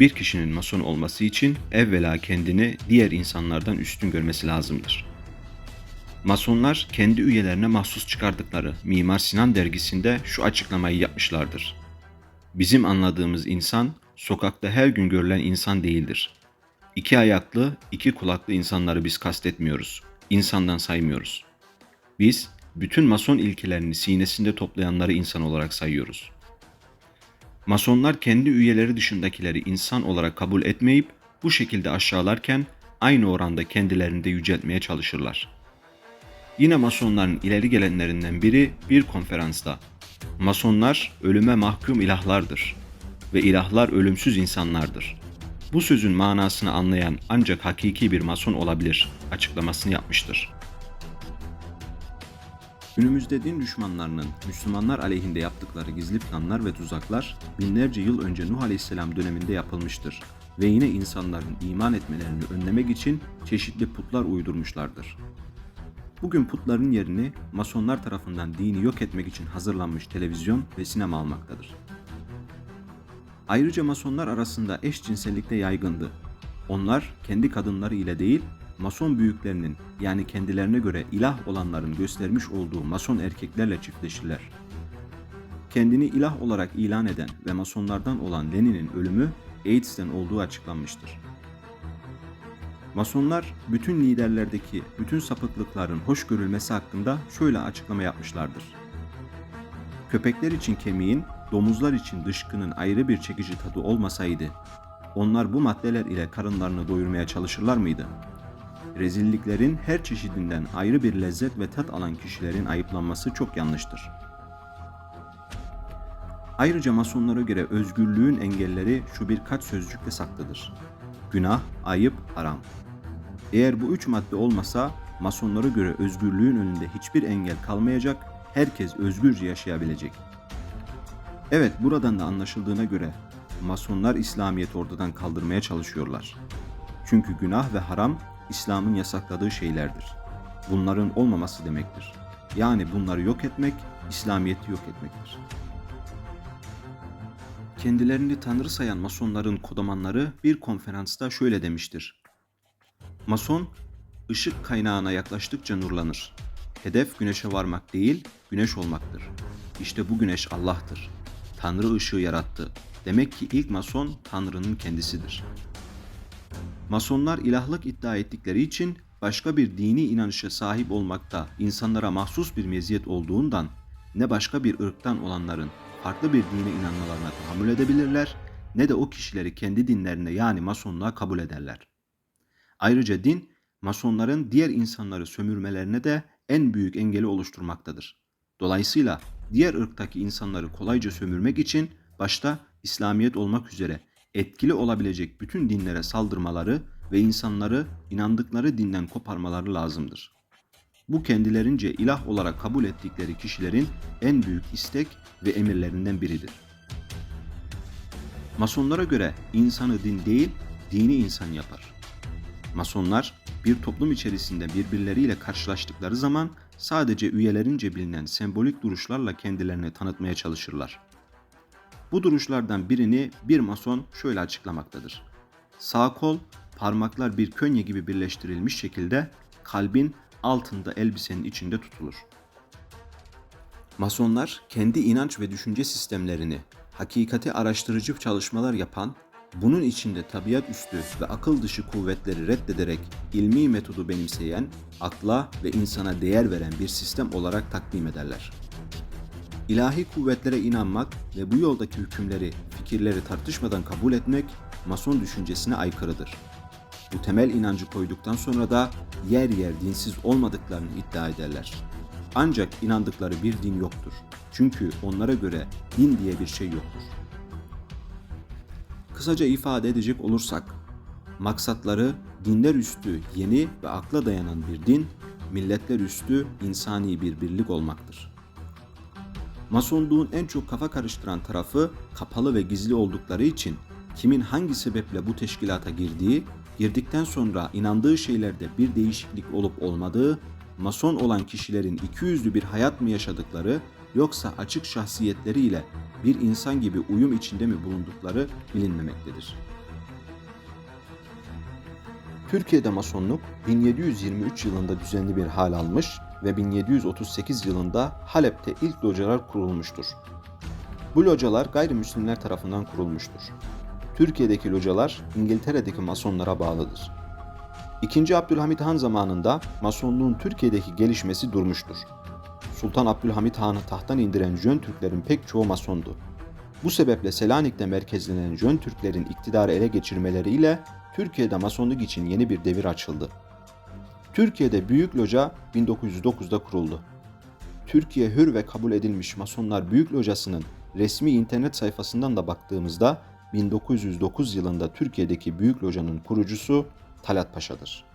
Bir kişinin mason olması için evvela kendini diğer insanlardan üstün görmesi lazımdır. Masonlar kendi üyelerine mahsus çıkardıkları Mimar Sinan dergisinde şu açıklamayı yapmışlardır. Bizim anladığımız insan sokakta her gün görülen insan değildir. İki ayaklı, iki kulaklı insanları biz kastetmiyoruz. İnsandan saymıyoruz. Biz bütün mason ilkelerini sinesinde toplayanları insan olarak sayıyoruz. Masonlar kendi üyeleri dışındakileri insan olarak kabul etmeyip bu şekilde aşağılarken aynı oranda kendilerini de yüceltmeye çalışırlar. Yine masonların ileri gelenlerinden biri bir konferansta Masonlar ölüme mahkum ilahlardır ve ilahlar ölümsüz insanlardır. Bu sözün manasını anlayan ancak hakiki bir mason olabilir açıklamasını yapmıştır. Günümüzde din düşmanlarının Müslümanlar aleyhinde yaptıkları gizli planlar ve tuzaklar binlerce yıl önce Nuh Aleyhisselam döneminde yapılmıştır ve yine insanların iman etmelerini önlemek için çeşitli putlar uydurmuşlardır. Bugün putların yerini masonlar tarafından dini yok etmek için hazırlanmış televizyon ve sinema almaktadır. Ayrıca masonlar arasında eşcinsellik de yaygındı. Onlar kendi kadınları ile değil, mason büyüklerinin yani kendilerine göre ilah olanların göstermiş olduğu mason erkeklerle çiftleşirler. Kendini ilah olarak ilan eden ve masonlardan olan Lenin'in ölümü AIDS'ten olduğu açıklanmıştır. Masonlar bütün liderlerdeki bütün sapıklıkların hoş görülmesi hakkında şöyle açıklama yapmışlardır. Köpekler için kemiğin, domuzlar için dışkının ayrı bir çekici tadı olmasaydı, onlar bu maddeler ile karınlarını doyurmaya çalışırlar mıydı? Rezilliklerin her çeşidinden ayrı bir lezzet ve tat alan kişilerin ayıplanması çok yanlıştır. Ayrıca masonlara göre özgürlüğün engelleri şu birkaç sözcükle saklıdır. Günah, ayıp, haram. Eğer bu üç madde olmasa masonlara göre özgürlüğün önünde hiçbir engel kalmayacak, herkes özgürce yaşayabilecek. Evet buradan da anlaşıldığına göre masonlar İslamiyet'i ortadan kaldırmaya çalışıyorlar. Çünkü günah ve haram İslam'ın yasakladığı şeylerdir. Bunların olmaması demektir. Yani bunları yok etmek, İslamiyet'i yok etmektir. Kendilerini tanrı sayan masonların kodamanları bir konferansta şöyle demiştir. Mason, ışık kaynağına yaklaştıkça nurlanır. Hedef güneşe varmak değil, güneş olmaktır. İşte bu güneş Allah'tır. Tanrı ışığı yarattı. Demek ki ilk mason Tanrı'nın kendisidir. Masonlar ilahlık iddia ettikleri için başka bir dini inanışa sahip olmakta insanlara mahsus bir meziyet olduğundan ne başka bir ırktan olanların farklı bir dine inanmalarına tahammül edebilirler ne de o kişileri kendi dinlerine yani masonluğa kabul ederler. Ayrıca din masonların diğer insanları sömürmelerine de en büyük engeli oluşturmaktadır. Dolayısıyla diğer ırktaki insanları kolayca sömürmek için başta İslamiyet olmak üzere etkili olabilecek bütün dinlere saldırmaları ve insanları inandıkları dinden koparmaları lazımdır. Bu kendilerince ilah olarak kabul ettikleri kişilerin en büyük istek ve emirlerinden biridir. Masonlara göre insanı din değil, dini insan yapar. Masonlar bir toplum içerisinde birbirleriyle karşılaştıkları zaman sadece üyelerince bilinen sembolik duruşlarla kendilerini tanıtmaya çalışırlar. Bu duruşlardan birini bir mason şöyle açıklamaktadır. Sağ kol, parmaklar bir könye gibi birleştirilmiş şekilde kalbin altında elbisenin içinde tutulur. Masonlar kendi inanç ve düşünce sistemlerini hakikati araştırıcı çalışmalar yapan, bunun içinde tabiat üstü ve akıl dışı kuvvetleri reddederek ilmi metodu benimseyen, akla ve insana değer veren bir sistem olarak takdim ederler. İlahi kuvvetlere inanmak ve bu yoldaki hükümleri, fikirleri tartışmadan kabul etmek mason düşüncesine aykırıdır. Bu temel inancı koyduktan sonra da yer yer dinsiz olmadıklarını iddia ederler. Ancak inandıkları bir din yoktur. Çünkü onlara göre din diye bir şey yoktur. Kısaca ifade edecek olursak, maksatları dinler üstü yeni ve akla dayanan bir din, milletler üstü insani bir birlik olmaktır. Masonluğun en çok kafa karıştıran tarafı kapalı ve gizli oldukları için kimin hangi sebeple bu teşkilata girdiği, girdikten sonra inandığı şeylerde bir değişiklik olup olmadığı, mason olan kişilerin iki yüzlü bir hayat mı yaşadıkları yoksa açık şahsiyetleriyle bir insan gibi uyum içinde mi bulundukları bilinmemektedir. Türkiye'de Masonluk 1723 yılında düzenli bir hal almış ve 1738 yılında Halep'te ilk localar kurulmuştur. Bu localar gayrimüslimler tarafından kurulmuştur. Türkiye'deki localar İngiltere'deki Masonlara bağlıdır. İkinci Abdülhamit Han zamanında Masonluğun Türkiye'deki gelişmesi durmuştur. Sultan Abdülhamit Han'ı tahttan indiren Jön Türklerin pek çoğu Masondu. Bu sebeple Selanik'te merkezlenen Jön Türklerin iktidarı ele geçirmeleriyle Türkiye'de Masonluk için yeni bir devir açıldı. Türkiye'de Büyük Loca 1909'da kuruldu. Türkiye hür ve kabul edilmiş Masonlar Büyük Locası'nın resmi internet sayfasından da baktığımızda 1909 yılında Türkiye'deki Büyük Loca'nın kurucusu Talat Paşa'dır.